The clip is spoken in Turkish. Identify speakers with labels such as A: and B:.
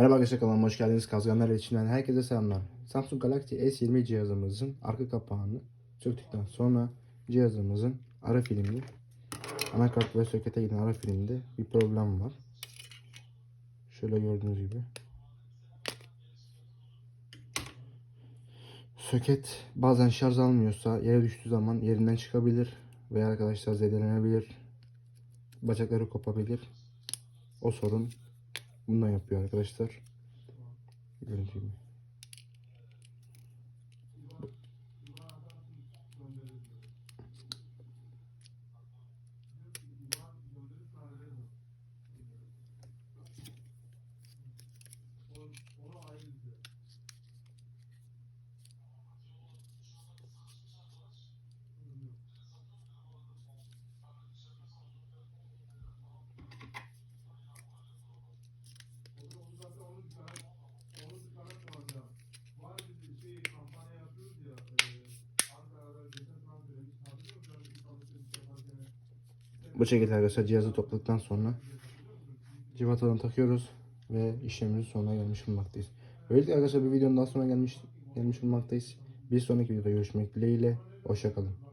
A: Merhaba arkadaşlar kanalıma hoş geldiniz. Kazganlar içinden herkese selamlar. Samsung Galaxy S20 cihazımızın arka kapağını söktükten sonra cihazımızın ara filminde anakart ve sokete giden ara filminde bir problem var. Şöyle gördüğünüz gibi. Soket bazen şarj almıyorsa yere düştüğü zaman yerinden çıkabilir veya arkadaşlar zedelenebilir. Bacakları kopabilir. O sorun bundan yapıyor arkadaşlar. Gördüğünüz Bu şekilde arkadaşlar cihazı topladıktan sonra civatadan takıyoruz ve işlemimizin sonuna gelmiş bulunmaktayız. Böylelikle arkadaşlar bir videonun daha sonra gelmiş gelmiş bulunmaktayız. Bir sonraki videoda görüşmek dileğiyle. Hoşçakalın.